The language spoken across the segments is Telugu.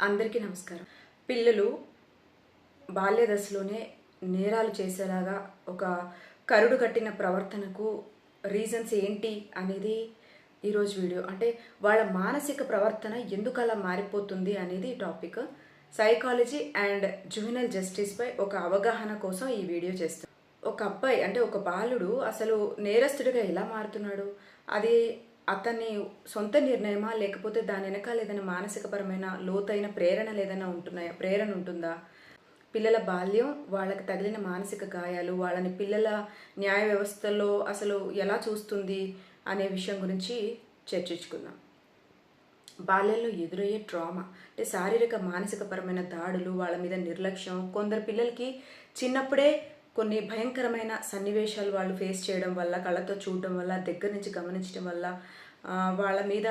అందరికీ నమస్కారం. పిల్లలు బాల్య దశలోనే నేరాలు చేసేలాగా ఒక కరుడు కట్టిన ప్రవర్తనకు రీజన్స్ ఏంటి అనేది ఈరోజు వీడియో. అంటే వాళ్ళ మానసిక ప్రవర్తన ఎందుకు అలా మారిపోతుంది అనేది టాపిక్. సైకాలజీ అండ్ జువినల్ జస్టిస్పై ఒక అవగాహన కోసం ఈ వీడియో చేస్తాను ఒక అబ్బాయి అంటే ఒక బాలుడు అసలు నేరస్తుడిగా ఎలా మారుతున్నాడు? అది అతని సొంత నిర్ణయమా లేకపోతే దాని వెనకాల ఏదైనా మానసికపరమైన లోతైన ప్రేరణ ఏదైనా ఉంటున్నాయా? ప్రేరణ ఉంటుందా? పిల్లల బాల్యం వాళ్ళకి తగిలిన మానసిక గాయాలు వాళ్ళని పిల్లల న్యాయ వ్యవస్థలో అసలు ఎలా చూస్తుంది అనే విషయం గురించి చర్చించుకుందాం. బాల్యంలో ఎదురయ్యే ట్రామా అంటే శారీరక మానసికపరమైన దాడులు వాళ్ళ మీద నిర్లక్ష్యం కొందరు పిల్లలకి చిన్నప్పుడే కొన్ని భయంకరమైన సన్నివేశాలు వాళ్ళు ఫేస్ చేయడం వల్ల కళ్ళతో చూడడం వల్ల దగ్గర నుంచి గమనించడం వల్ల వాళ్ళ మీద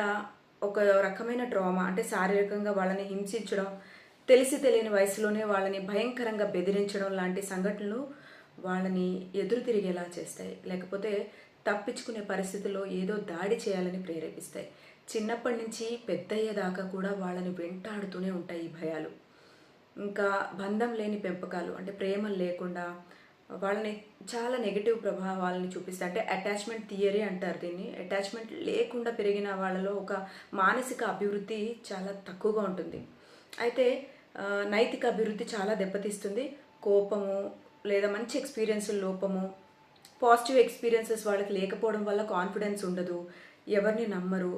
ఒక రకమైన ట్రామా అంటే శారీరకంగా వాళ్ళని హింసించడం తెలిసి తెలియని వయసులోనే వాళ్ళని భయంకరంగా బెదిరించడం లాంటి సంఘటనలు వాళ్ళని ఎదురు తిరిగేలా చేస్తాయి. లేకపోతే తప్పించుకునే పరిస్థితుల్లో ఏదో దాడి చేయాలని ప్రేరేపిస్తాయి. చిన్నప్పటి నుంచి పెద్దయ్యేదాకా కూడా వాళ్ళని వెంటాడుతూనే ఉంటాయి ఈ భయాలు. ఇంకా బంధం లేని పెంపకాలు అంటే ప్రేమ లేకుండా వాళ్ళని చాలా నెగిటివ్ ప్రభావాలని చూపిస్తాయి. అంటే అటాచ్మెంట్ థియరీ అంటారు దీన్ని. అటాచ్మెంట్ లేకుండా పెరిగిన వాళ్ళలో ఒక మానసిక అభివృద్ధి చాలా తక్కువగా ఉంటుంది. అయితే నైతిక అభివృద్ధి చాలా దెబ్బతీస్తుంది. కోపము లేదా మంచి ఎక్స్పీరియన్స్ లోపము పాజిటివ్ ఎక్స్పీరియన్సెస్ వాళ్ళకి లేకపోవడం వల్ల కాన్ఫిడెన్స్ ఉండదు ఎవరిని నమ్మరు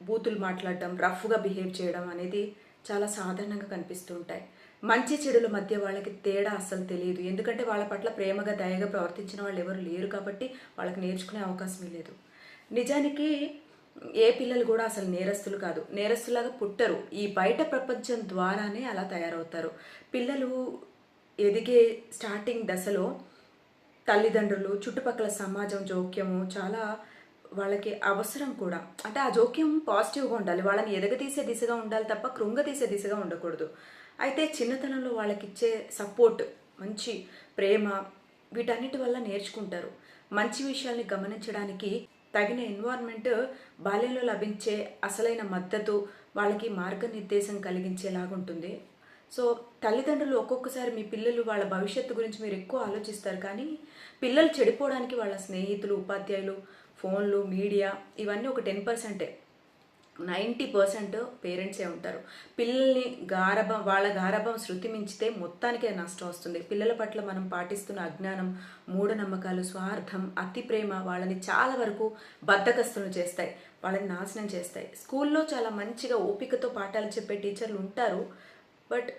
బూతులు మాట్లాడడం రఫ్గా బిహేవ్ చేయడం అనేది చాలా సాధారణంగా కనిపిస్తూ ఉంటాయి. మంచి చెడుల మధ్య వాళ్ళకి తేడా అస్సలు తెలియదు. ఎందుకంటే వాళ్ళ పట్ల ప్రేమగా దయగా ప్రవర్తించిన వాళ్ళు ఎవరు లేరు కాబట్టి వాళ్ళకి నేర్చుకునే అవకాశమే లేదు. నిజానికి ఏ పిల్లలు కూడా అసలు నేరస్తులు కాదు. నేరస్తులాగా పుట్టరు. ఈ బయట ప్రపంచం ద్వారానే అలా తయారవుతారు. పిల్లలు ఎదిగే స్టార్టింగ్ దశలో తల్లిదండ్రులు చుట్టుపక్కల సమాజం జోక్యము చాలా వాళ్ళకి అవసరం కూడా. అంటే ఆ జోక్యం పాజిటివ్గా ఉండాలి. వాళ్ళని ఎదగతీసే దిశగా ఉండాలి తప్ప కృంగతీసే దిశగా ఉండకూడదు. అయితే చిన్నతనంలో వాళ్ళకి ఇచ్చే సపోర్ట్ మంచి ప్రేమ వీటన్నిటి వల్ల నేర్చుకుంటారు. మంచి విషయాల్ని గమనించడానికి తగిన ఎన్వైర్న్మెంట్ బాల్యంలో లభించే అసలైన మద్దతు వాళ్ళకి మార్గనిర్దేశం కలిగించేలాగుంటుంది సో తల్లిదండ్రులు ఒక్కొక్కసారి మీ పిల్లలు వాళ్ళ భవిష్యత్తు గురించి మీరు ఎక్కువ ఆలోచిస్తారు. కానీ పిల్లలు చెడిపోవడానికి వాళ్ళ స్నేహితులు ఉపాధ్యాయులు ఫోన్లు మీడియా ఇవన్నీ ఒక టెన్ పర్సెంటే. నైంటీ పర్సెంట్ పేరెంట్సే ఉంటారు. పిల్లల్ని గారభం వాళ్ళ గారభం శృతి మించితే మొత్తానికే నష్టం వస్తుంది. పిల్లల పట్ల మనం పాటిస్తున్న అజ్ఞానం మూఢనమ్మకాలు స్వార్థం అతి ప్రేమ వాళ్ళని చాలా వరకు బద్దకస్తులు చేస్తాయి. వాళ్ళని నాశనం చేస్తాయి. స్కూల్లో చాలా మంచిగా ఓపికతో పాఠాలు చెప్పే టీచర్లు ఉంటారు. బట్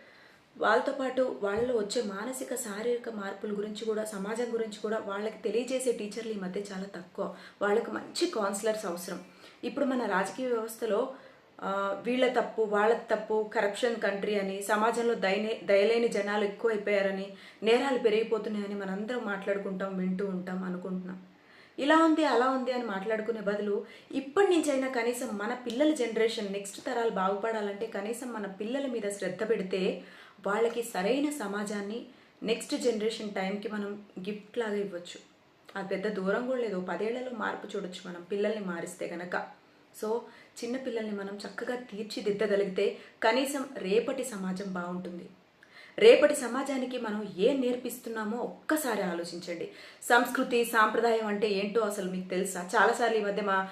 వాళ్ళతో పాటు వాళ్ళలో వచ్చే మానసిక శారీరక మార్పుల గురించి కూడా సమాజం గురించి కూడా వాళ్ళకి తెలియజేసే టీచర్లు ఈ మధ్య చాలా తక్కువ. వాళ్ళకి మంచి కౌన్సిలర్స్ అవసరం. ఇప్పుడు మన రాజకీయ వ్యవస్థలో వీళ్ళ తప్పు వాళ్ళ తప్పు కరప్షన్ కంట్రీ అని సమాజంలో దయనే దయలేని జనాలు ఎక్కువైపోయారని నేరాలు పెరిగిపోతున్నాయని మనందరం మాట్లాడుకుంటాం వింటూ ఉంటాం అనుకుంటున్నాం. ఇలా ఉంది అలా ఉంది అని మాట్లాడుకునే బదులు ఇప్పటి నుంచైనా కనీసం మన పిల్లల జనరేషన్ నెక్స్ట్ తరాలు బాగుపడాలంటే కనీసం మన పిల్లల మీద శ్రద్ధ పెడితే వాళ్ళకి సరైన సమాజాన్ని నెక్స్ట్ జనరేషన్ టైంకి మనం గిఫ్ట్ లాగా ఇవ్వచ్చు. అది పెద్ద దూరం కూడా లేదు. పదేళ్ళలో మార్పు చూడొచ్చు మనం పిల్లల్ని మారిస్తే గనక. సో చిన్న పిల్లల్ని మనం చక్కగా తీర్చిదిద్దగలిగితే కనీసం రేపటి సమాజం బాగుంటుంది. రేపటి సమాజానికి మనం ఏం నేర్పిస్తున్నామో ఒక్కసారి ఆలోచించండి. సంస్కృతి సాంప్రదాయం అంటే ఏంటో అసలు మీకు తెలుసా? చాలాసార్లు ఈ మధ్య మా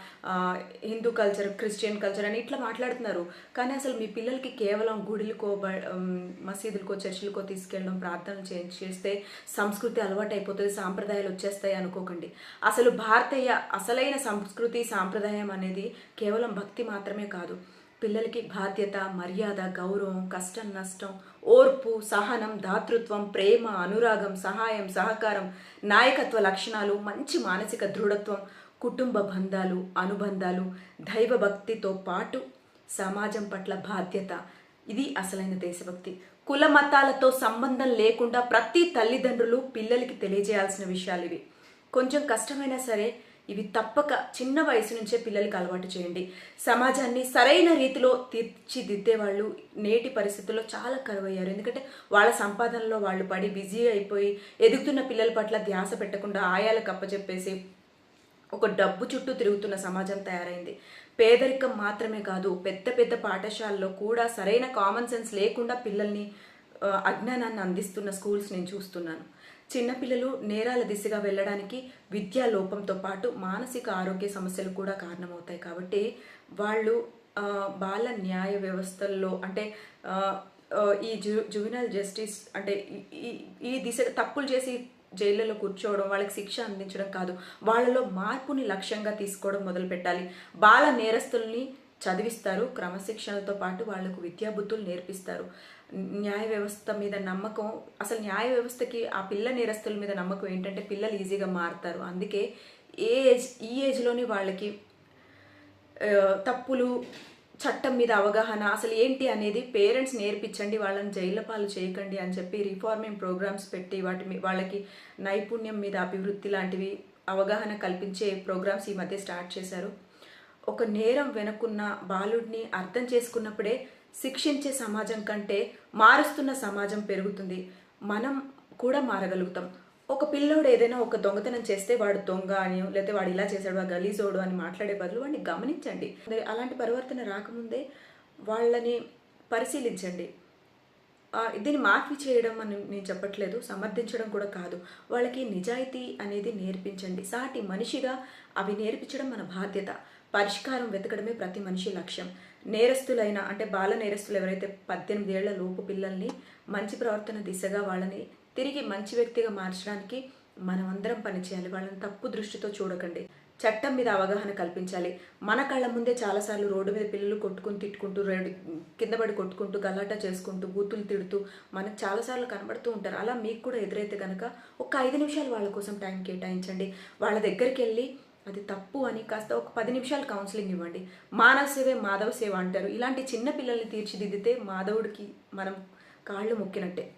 హిందూ కల్చర్ క్రిస్టియన్ కల్చర్ అని ఇట్లా మాట్లాడుతున్నారు. కానీ అసలు మీ పిల్లలకి కేవలం గుడిలకో బ- మసీదులకో చర్చిలకో తీసుకెళ్ళడం ప్రార్థనలు చేస్తే సంస్కృతి అలవాటు అయిపోతుంది సాంప్రదాయాలు వచ్చేస్తాయి అనుకోకండి. అసలు భారతీయ అసలైన సంస్కృతి సాంప్రదాయం అనేది కేవలం భక్తి మాత్రమే కాదు. పిల్లలకి బాధ్యత మర్యాద గౌరవం కష్టం నష్టం ఓర్పు సహనం దాతృత్వం ప్రేమ అనురాగం సహాయం సహకారం నాయకత్వ లక్షణాలు మంచి మానసిక దృఢత్వం కుటుంబ బంధాలు అనుబంధాలు దైవ భక్తితో పాటు సమాజం పట్ల బాధ్యత. ఇది అసలైన దేశభక్తి. కుల మతాలతో సంబంధం లేకుండా ప్రతి తల్లిదండ్రులు పిల్లలకి తెలియజేయాల్సిన విషయాలు ఇవి. కొంచెం కష్టమైనా సరే ఇవి తప్పక చిన్న వయసు నుంచే పిల్లలకి అలవాటు చేయండి. సమాజాన్ని సరైన రీతిలో తీర్చిదిద్దే వాళ్ళు నేటి పరిస్థితుల్లో చాలా కరువయ్యారు. ఎందుకంటే వాళ్ళ సంపాదనలో వాళ్ళు పడి బిజీ అయిపోయి ఎదుగుతున్న పిల్లల పట్ల ధ్యాస పెట్టకుండా ఆయాలకు అప్పచెప్పేసి ఒక డబ్బు చుట్టూ తిరుగుతున్న సమాజం తయారైంది. పేదరికం మాత్రమే కాదు పెద్ద పెద్ద పాఠశాలలో కూడా సరైన కామన్ సెన్స్ లేకుండా పిల్లల్ని అజ్ఞానాన్ని అందిస్తున్న స్కూల్స్ నేను చూస్తున్నాను. చిన్నపిల్లలు నేరాల దిశగా వెళ్ళడానికి విద్యా లోపంతో పాటు మానసిక ఆరోగ్య సమస్యలు కూడా కారణమవుతాయి. కాబట్టి వాళ్ళు బాల న్యాయ వ్యవస్థల్లో అంటే ఈ జు జువినల్ జస్టిస్ అంటే ఈ- ఈ ఈ దిశ తప్పులు చేసి జైళ్ళలో కూర్చోవడం వాళ్ళకి శిక్ష అందించడం కాదు. వాళ్ళలో మార్పుని లక్ష్యంగా తీసుకోవడం మొదలు పెట్టాలి బాల నేరస్తుల్ని చదివిస్తారు క్రమశిక్షణతో పాటు వాళ్ళకు విద్యాబుద్ధులు నేర్పిస్తారు. న్యాయ వ్యవస్థ మీద నమ్మకం అసలు న్యాయ వ్యవస్థకి ఆ పిల్ల నేరస్తుల మీద నమ్మకం ఏంటంటే పిల్లలు ఈజీగా మారుతారు. అందుకే ఏ ఏజ్ ఈ ఏజ్లోనే వాళ్ళకి తప్పులు చట్టం మీద అవగాహన అసలు ఏంటి అనేది పేరెంట్స్ నేర్పించండి వాళ్ళని జైళ్ళ పాలు చేయకండి అని చెప్పి రిఫార్మింగ్ ప్రోగ్రామ్స్ పెట్టి వాటి మీ- వాళ్ళకి నైపుణ్యం మీద అభివృద్ధి లాంటివి అవగాహన కల్పించే ప్రోగ్రామ్స్ ఈ మధ్య స్టార్ట్ చేశారు. ఒక నేరం వెనుకున్న బాలుడిని అర్థం చేసుకున్నప్పుడే శిక్షించే సమాజం కంటే మారుస్తున్న సమాజం పెరుగుతుంది. మనం కూడా మారగలుగుతాం. ఒక పిల్లోడు ఏదైనా ఒక దొంగతనం చేస్తే వాడు దొంగ అని లేకపోతే వాడు ఇలా చేశాడు వాడు గలీజోడు అని మాట్లాడే బదులు వాడిని గమనించండి. అలాంటి పరివర్తన రాకముందే వాళ్ళని పరిశీలించండి. దీన్ని మార్పు చేయడం అని నేను చెప్పట్లేదు సమర్థించడం కూడా కాదు. వాళ్ళకి నిజాయితీ అనేది నేర్పించండి. సాటి మనిషిగా అవి నేర్పించడం మన బాధ్యత. పరిష్కారం వెతకడమే ప్రతి మనిషి లక్ష్యం. నేరస్తులైన అంటే బాల నేరస్తులు ఎవరైతే పద్దెనిమిది ఏళ్ళ లోపు పిల్లల్ని మంచి ప్రవర్తన దిశగా వాళ్ళని తిరిగి మంచి వ్యక్తిగా మార్చడానికి మనమందరం పనిచేయాలి. వాళ్ళని తప్పు దృష్టితో చూడకండి. చట్టం మీద అవగాహన కల్పించాలి. మన కళ్ళ ముందే చాలాసార్లు రోడ్డు మీద పిల్లలు కొట్టుకుని తిట్టుకుంటూ రెడ్ కింద పడి కొట్టుకుంటూ గలాటా చేసుకుంటూ బూతులు తిడుతూ మనకు చాలాసార్లు కనబడుతూ ఉంటారు. అలా మీకు కూడా ఎదురైతే కనుక ఒక ఐదు నిమిషాలు వాళ్ళ కోసం టైం కేటాయించండి. వాళ్ళ దగ్గరికి వెళ్ళి అది తప్పు అని కాస్త ఒక పది నిమిషాలు కౌన్సిలింగ్ ఇవ్వండి. మానవ సేవే మాధవ సేవ అంటారు. ఇలాంటి చిన్న పిల్లల్ని తీర్చిదిద్దితే మాధవుడికి మనం కాళ్ళు మొక్కినట్టే.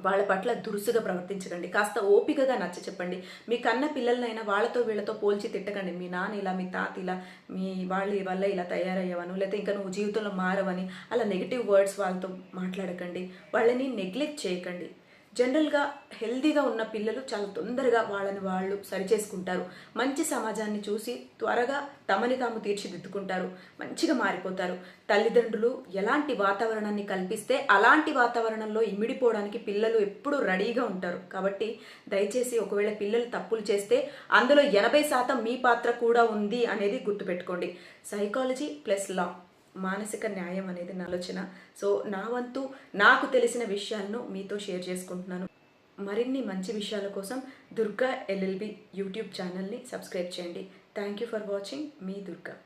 వాళ్ళ పట్ల దురుసుగా ప్రవర్తించకండి. కాస్త ఓపికగా నచ్చ చెప్పండి. మీ కన్న పిల్లలనైనా వాళ్ళతో వీళ్ళతో పోల్చి తిట్టకండి. మీ నాన్న ఇలా మీ తాత ఇలా మీ వాళ్ళు వల్ల ఇలా తయారయ్యవను లేకపోతే ఇంకా నువ్వు జీవితంలో మారవని అలా నెగిటివ్ వర్డ్స్ వాళ్ళతో మాట్లాడకండి. వాళ్ళని నెగ్లెక్ట్ చేయకండి. జనరల్గా హెల్దీగా ఉన్న పిల్లలు చాలా తొందరగా వాళ్ళని వాళ్ళు సరిచేసుకుంటారు. మంచి సమాజాన్ని చూసి త్వరగా తమని తాము తీర్చిదిద్దుకుంటారు. మంచిగా మారిపోతారు. తల్లిదండ్రులు ఎలాంటి వాతావరణాన్ని కల్పిస్తే అలాంటి వాతావరణంలో ఇమిడిపోవడానికి పిల్లలు ఎప్పుడూ రెడీగా ఉంటారు. కాబట్టి దయచేసి ఒకవేళ పిల్లలు తప్పులు చేస్తే అందులో ఎనభై శాతం మీ పాత్ర కూడా ఉంది అనేది గుర్తుపెట్టుకోండి. Psychology plus law. మానసిక న్యాయం అనేది నా ఆలోచన. సో నా వంతు నాకు తెలిసిన విషయాలను మీతో షేర్ చేసుకుంటున్నాను. మరిన్ని మంచి విషయాల కోసం దుర్గా ఎల్ఎల్బి యూట్యూబ్ ఛానల్ని సబ్స్క్రైబ్ చేయండి. Thank you for watching. Me Durga.